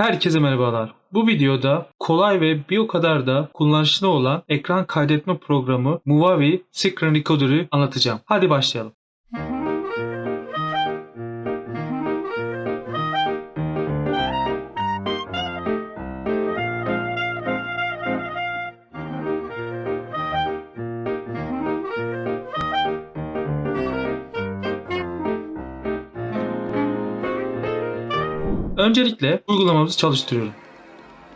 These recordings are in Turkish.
Herkese merhabalar. Bu videoda kolay ve bir o kadar da kullanışlı olan ekran kaydetme programı Movavi Screen Recorder'ı anlatacağım. Hadi başlayalım. Öncelikle uygulamamızı çalıştırıyorum.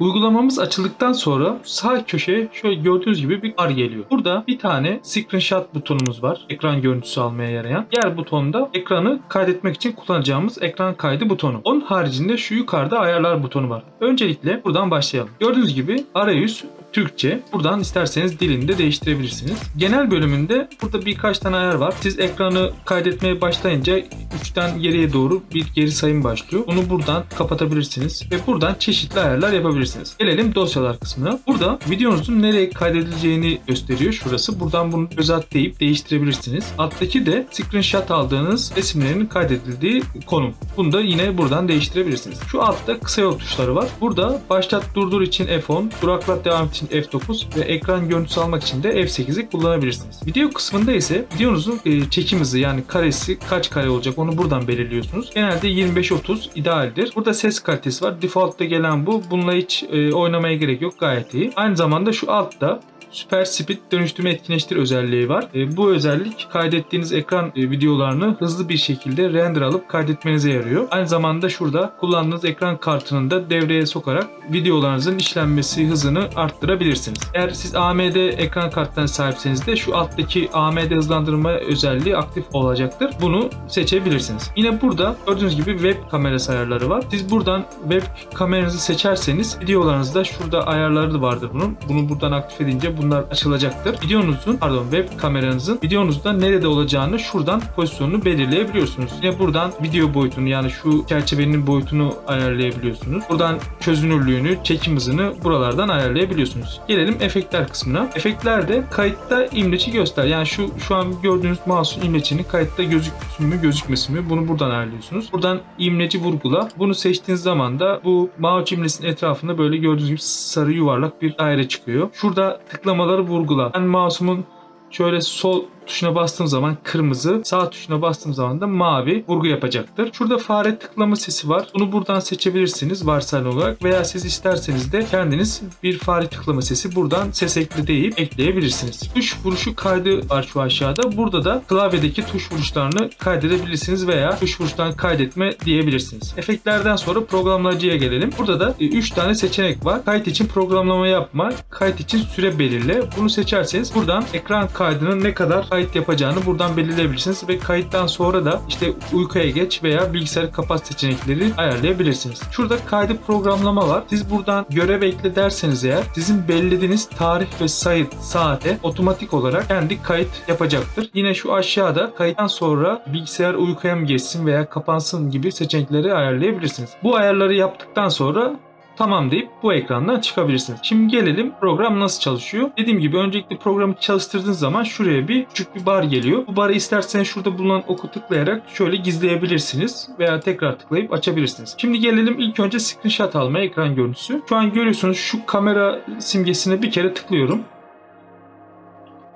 Uygulamamız açıldıktan sonra sağ köşeye şöyle gördüğünüz gibi bir bar geliyor. Burada bir tane screenshot butonumuz var. Ekran görüntüsü almaya yarayan. Diğer butonda ekranı kaydetmek için kullanacağımız ekran kaydı butonu. Onun haricinde şu yukarıda ayarlar butonu var. Öncelikle buradan başlayalım. Gördüğünüz gibi arayüz Türkçe. Buradan isterseniz dilini de değiştirebilirsiniz. Genel bölümünde burada birkaç tane ayar var. Siz ekranı kaydetmeye başlayınca 3'ten geriye doğru bir geri sayım başlıyor. Bunu buradan kapatabilirsiniz ve buradan çeşitli ayarlar yapabilirsiniz. Gelelim dosyalar kısmına. Burada videonuzun nereye kaydedileceğini gösteriyor şurası. Buradan bunu deyip değiştirebilirsiniz. Alttaki de screenshot aldığınız resimlerin kaydedildiği konum. Bunu da yine buradan değiştirebilirsiniz. Şu altta kısa yol tuşları var. Burada başlat durdur için F10, duraklat devam için F9 ve ekran görüntüsü almak için de F8'i kullanabilirsiniz. Video kısmında ise videonuzun e, çekim hızı yani karesi kaç kare olacak onu buradan belirliyorsunuz. Genelde 25-30 idealdir. Burada ses kalitesi var. Default'ta gelen bu. Bununla hiç e, oynamaya gerek yok. Gayet iyi. Aynı zamanda şu altta Super Speed dönüştürme etkinleştir özelliği var. E, bu özellik kaydettiğiniz ekran e, videolarını hızlı bir şekilde render alıp kaydetmenize yarıyor. Aynı zamanda şurada kullandığınız ekran kartını da devreye sokarak videolarınızın işlenmesi hızını arttırabilirsiniz. Eğer siz AMD ekran kartlarına sahipseniz de şu alttaki AMD hızlandırma özelliği aktif olacaktır. Bunu seçebilirsiniz. Yine burada gördüğünüz gibi web kamerası ayarları var. Siz buradan web kameranızı seçerseniz videolarınızda şurada ayarları vardır bunun. Bunu buradan aktif edince bunlar açılacaktır. Videonuzun pardon web kameranızın videonuzda nerede olacağını şuradan pozisyonunu belirleyebiliyorsunuz. Yine buradan video boyutunu yani şu çerçevenin boyutunu ayarlayabiliyorsunuz. Buradan çözünürlüğünü, çekim hızını buralardan ayarlayabiliyorsunuz. Gelelim efektler kısmına. Efektlerde kayıtta imleci göster. Yani şu şu an gördüğünüz mouse'un imlecinin kayıtta gözüksün mü gözükmesin mi bunu buradan ayarlıyorsunuz. Buradan imleci vurgula. Bunu seçtiğiniz zaman da bu mouse imlesinin etrafında böyle gördüğünüz gibi sarı yuvarlak bir daire çıkıyor. Şurada tıklamaları vurgula. Ben mouse'umun şöyle sol tuşuna bastığım zaman kırmızı, sağ tuşuna bastığım zaman da mavi vurgu yapacaktır. Şurada fare tıklama sesi var. Bunu buradan seçebilirsiniz varsayılan olarak veya siz isterseniz de kendiniz bir fare tıklama sesi buradan ses ekle deyip ekleyebilirsiniz. Tuş vuruşu kaydı var şu aşağıda. Burada da klavyedeki tuş vuruşlarını kaydedebilirsiniz veya tuş vuruştan kaydetme diyebilirsiniz. Efektlerden sonra programlayıcıya gelelim. Burada da 3 tane seçenek var. Kayıt için programlama yapma, kayıt için süre belirle. Bunu seçerseniz buradan ekran kaydının ne kadar kayıt yapacağını buradan belirleyebilirsiniz ve kayıttan sonra da işte uykuya geç veya bilgisayarı kapat seçenekleri ayarlayabilirsiniz. Şurada kaydı programlama var. Siz buradan görev ekle derseniz eğer sizin belirlediğiniz tarih ve sayı saate otomatik olarak kendi kayıt yapacaktır. Yine şu aşağıda kayıttan sonra bilgisayar uykuya mı geçsin veya kapansın gibi seçenekleri ayarlayabilirsiniz. Bu ayarları yaptıktan sonra Tamam deyip bu ekrandan çıkabilirsiniz. Şimdi gelelim program nasıl çalışıyor. Dediğim gibi öncelikle programı çalıştırdığınız zaman şuraya bir küçük bir bar geliyor. Bu barı isterseniz şurada bulunan oku tıklayarak şöyle gizleyebilirsiniz veya tekrar tıklayıp açabilirsiniz. Şimdi gelelim ilk önce screenshot almaya ekran görüntüsü. Şu an görüyorsunuz şu kamera simgesine bir kere tıklıyorum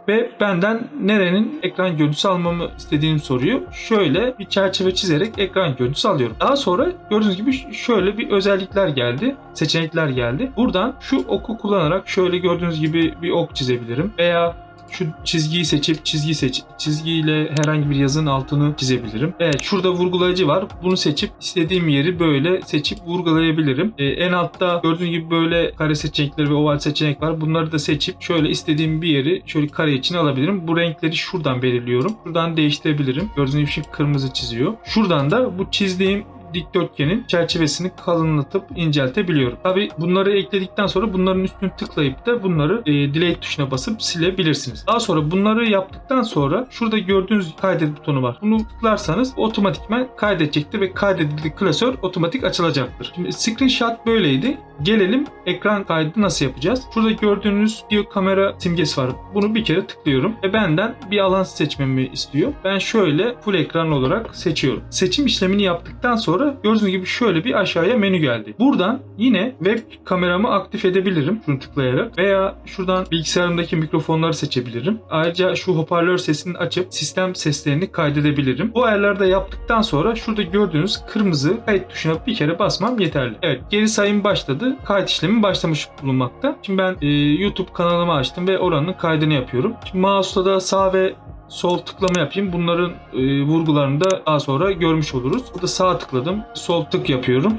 ve benden nerenin ekran görüntüsü almamı istediğini soruyor. Şöyle bir çerçeve çizerek ekran görüntüsü alıyorum. Daha sonra gördüğünüz gibi şöyle bir özellikler geldi. Seçenekler geldi. Buradan şu oku kullanarak şöyle gördüğünüz gibi bir ok çizebilirim. Veya şu çizgiyi seçip çizgi seç çizgiyle herhangi bir yazının altını çizebilirim. Evet şurada vurgulayıcı var. Bunu seçip istediğim yeri böyle seçip vurgulayabilirim. Ee, en altta gördüğünüz gibi böyle kare seçenekleri ve oval seçenek var. Bunları da seçip şöyle istediğim bir yeri şöyle kare içine alabilirim. Bu renkleri şuradan belirliyorum. Şuradan değiştirebilirim. Gördüğünüz gibi şimdi kırmızı çiziyor. Şuradan da bu çizdiğim dikdörtgenin çerçevesini kalınlatıp inceltebiliyorum. Tabi bunları ekledikten sonra bunların üstünü tıklayıp da bunları e, delete tuşuna basıp silebilirsiniz. Daha sonra bunları yaptıktan sonra şurada gördüğünüz kaydet butonu var. Bunu tıklarsanız otomatikman kaydedecektir ve kaydedildiği klasör otomatik açılacaktır. Şimdi screenshot böyleydi. Gelelim ekran kaydı nasıl yapacağız? Şurada gördüğünüz video kamera simgesi var. Bunu bir kere tıklıyorum ve benden bir alan seçmemi istiyor. Ben şöyle full ekran olarak seçiyorum. Seçim işlemini yaptıktan sonra gördüğünüz gibi şöyle bir aşağıya menü geldi. Buradan yine web kameramı aktif edebilirim şunu tıklayarak veya şuradan bilgisayarımdaki mikrofonları seçebilirim. Ayrıca şu hoparlör sesini açıp sistem seslerini kaydedebilirim. Bu ayarları da yaptıktan sonra şurada gördüğünüz kırmızı kayıt tuşuna bir kere basmam yeterli. Evet geri sayım başladı. Kayıt işlemi başlamış bulunmakta. Şimdi ben e, YouTube kanalımı açtım ve oranın kaydını yapıyorum. Şimdi mouse'la da sağ ve sol tıklama yapayım. Bunların e, vurgularını da daha sonra görmüş oluruz. Burada sağ tıkladım. Sol tık yapıyorum.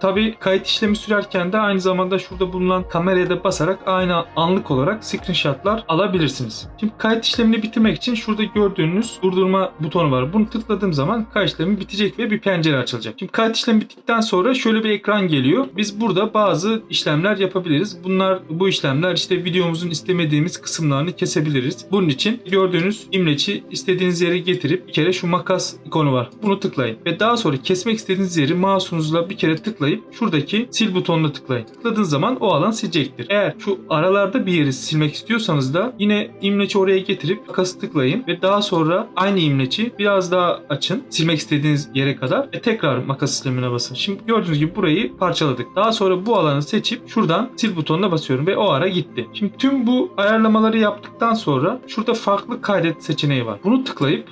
Tabi kayıt işlemi sürerken de aynı zamanda şurada bulunan kameraya da basarak aynı anlık olarak screenshotlar alabilirsiniz. Şimdi kayıt işlemini bitirmek için şurada gördüğünüz durdurma butonu var. Bunu tıkladığım zaman kayıt işlemi bitecek ve bir pencere açılacak. Şimdi kayıt işlemi bittikten sonra şöyle bir ekran geliyor. Biz burada bazı işlemler yapabiliriz. Bunlar bu işlemler işte videomuzun istemediğimiz kısımlarını kesebiliriz. Bunun için gördüğünüz imleci istediğiniz yere getirip bir kere şu makas ikonu var. Bunu tıklayın ve daha sonra kesmek istediğiniz yeri mouse'unuzla bir kere tıklayıp şuradaki sil butonuna tıklayın. Tıkladığınız zaman o alan silecektir. Eğer şu aralarda bir yeri silmek istiyorsanız da yine imleci oraya getirip makası tıklayın ve daha sonra aynı imleci biraz daha açın silmek istediğiniz yere kadar ve tekrar makas işlemine basın. Şimdi gördüğünüz gibi burayı parçaladık. Daha sonra bu alanı seçip şuradan sil butonuna basıyorum ve o ara gitti. Şimdi tüm bu ayarlamaları yaptıktan sonra şurada farklı kaydet seçeneği var. Bunu tıklayıp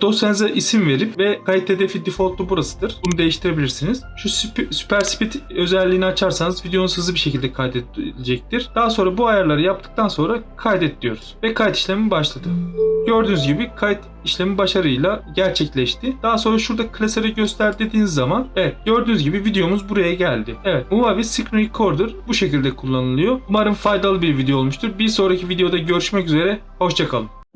dosyanıza isim verip ve kayıt hedefi default'lu burasıdır. Bunu değiştirebilirsiniz. Şu süper speed özelliğini açarsanız videonuz hızlı bir şekilde kaydedilecektir. Daha sonra bu ayarları yaptıktan sonra kaydet diyoruz. Ve kayıt işlemi başladı. Gördüğünüz gibi kayıt işlemi başarıyla gerçekleşti. Daha sonra şurada klasörü göster dediğiniz zaman evet gördüğünüz gibi videomuz buraya geldi. Evet Movavi Screen Recorder bu şekilde kullanılıyor. Umarım faydalı bir video olmuştur. Bir sonraki videoda görüşmek üzere. Hoşçakalın.